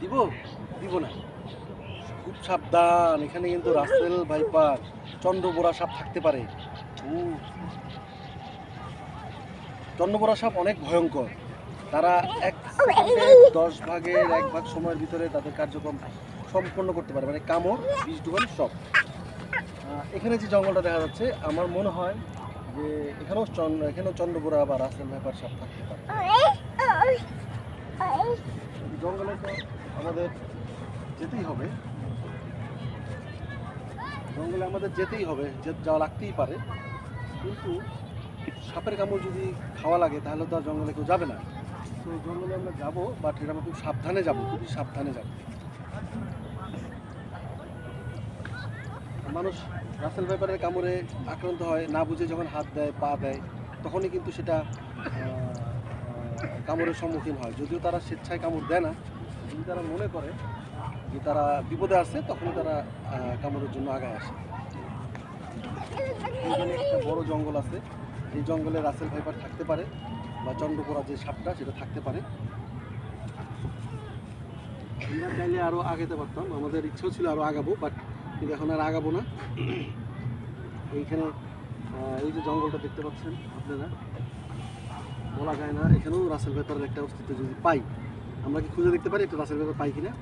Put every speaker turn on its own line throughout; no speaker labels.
দিব? দিব না। খুব সাবধান, এখানে কিন্তু রাসেল ভাইপার, চন্দ্রবোরা সাপ থাকতে পারে। উ। চন্দ্রবোরা সাপ অনেক ভয়ঙ্কর। তারা এক দশ ভাগের এক ভাগ সময়ের ভিতরে তাদের কার্যক্রম সম্পন্ন করতে পারে। মানে কামড়, বিষ ডুবান সব। এখানে যে জঙ্গলটা দেখা যাচ্ছে, আমার মনে হয় যে এখানেও চন্দ্র, এখানেও চন্দ্রবোরা বা রাসেল ভাইপার সাপ থাকতে পারে। জঙ্গলে তো আমাদের যেতেই হবে। জঙ্গলে আমাদের যেতেই হবে যাওয়া লাগতেই পারে। কিন্তু সাপের কামড় যদি খাওয়া লাগে, তাহলে তো আর জঙ্গলে কেউ যাবে না। তো জঙ্গলে আমরা যাব বাট এটা আমরা খুব সাবধানে যাব, খুবই সাবধানে যাব। মানুষ রাসেল ভাইপারের কামড়ে আক্রান্ত হয়, না বুঝে যখন হাত দেয়, পা দেয়, তখনই কিন্তু সেটা কামড়ের সম্মুখীন হয়। যদিও তারা স্বেচ্ছায় কামড় দেয় না যদি তারা মনে করে যে তারা বিপদে আছে তখনই তারা কামড়ের জন্য আগায় আসে। একটা বড় জঙ্গল আছে। এই জঙ্গলে রাসেল ভাইপার থাকতে পারে বা চন্দ্রপোড়া যে সাপটা, সেটা থাকতে পারে। আমরা চাইলে আরও আগাতে পারতাম। আমাদের ইচ্ছেও ছিল আরও আগাবো বাট কিন্তু এখন আর আগাবো না। এইখানে এই যে জঙ্গলটা দেখতে পাচ্ছেন আপনারা বলা যায় না। এখানেও রাসেল পেপারের একটা অস্তিত্ব যদি পাই, আমরা কি খুঁজে দেখতে পারি একটা রাসেল পেপার পাই কিনা?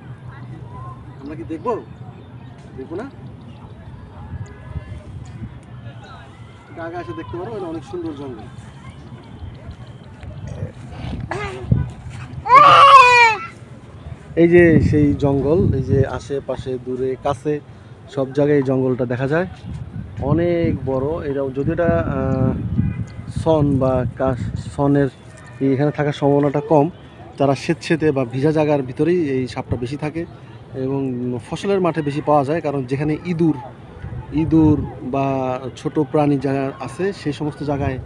আমরা কি দেখব? দেখব না? আগে এসে দেখতে পারো এটা অনেক সুন্দর জঙ্গল। এই যে সেই জঙ্গল, এই যে আশেপাশে, দূরে, কাছে, সব জায়গায় এই জঙ্গলটা দেখা যায়। অনেক বড় এটা যদি এটা সন বা সনের এখানে থাকার সম্ভাবনাটা কম। তারা স্বেচ্ছেতে বা ভিজা জায়গার ভিতরেই এই সাপটা বেশি থাকে এবং ফসলের মাঠে বেশি পাওয়া যায় কারণ যেখানে ইঁদুর ইঁদুর বা ছোট প্রাণী জায়গা আছে সেই সমস্ত জায়গায়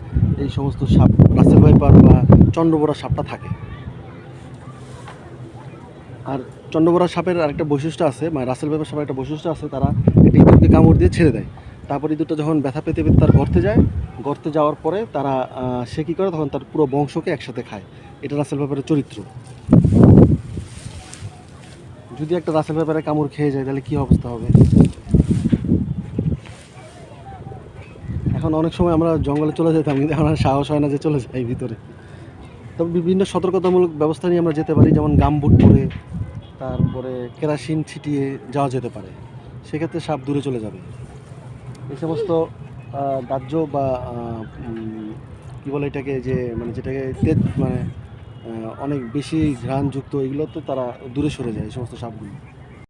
এই সমস্ত সাপ, রাসেল ভাইপার বা চন্দ্রবোরা সাপটা থাকে। আর চন্দ্রবোরা সাপের আরেকটা বৈশিষ্ট্য আছে মানে রাসেল ভাইপার সাপের একটা বৈশিষ্ট্য আছে, তারা একটা ইঁদুরকে কামড় দিয়ে ছেড়ে দেয়। তারপর ইঁদুরটা যখন ব্যথা পেতে পেতে তার গর্তে যায় গর্তে যাওয়ার পরে তারা সে কী করে? তখন তার পুরো বংশকে একসাথে খায়। এটা রাসেল ভাইপারের চরিত্র। যদি একটা রাসেল ভাইপারের কামড় খেয়ে যায়, তাহলে কী অবস্থা হবে? এখন অনেক সময় আমরা জঙ্গলে চলে যেতাম, কিন্তু আর সাহস হয় না যে চলে যাই ভিতরে। তবে বিভিন্ন সতর্কতামূলক ব্যবস্থা নিয়ে আমরা যেতে পারি, যেমন গামবুট পরে, তারপরে কেরাসিন ছিটিয়ে যাওয়া যেতে পারে। সেক্ষেত্রে সাপ দূরে চলে যাবে। এই সমস্ত দাহ্য বা কী বলে এটাকে যে মানে যেটাকে তেজ মানে অনেক বেশি ঘ্রাণযুক্ত, এগুলো তো তারা দূরে সরে যায়, এই সমস্ত সাপগুলো।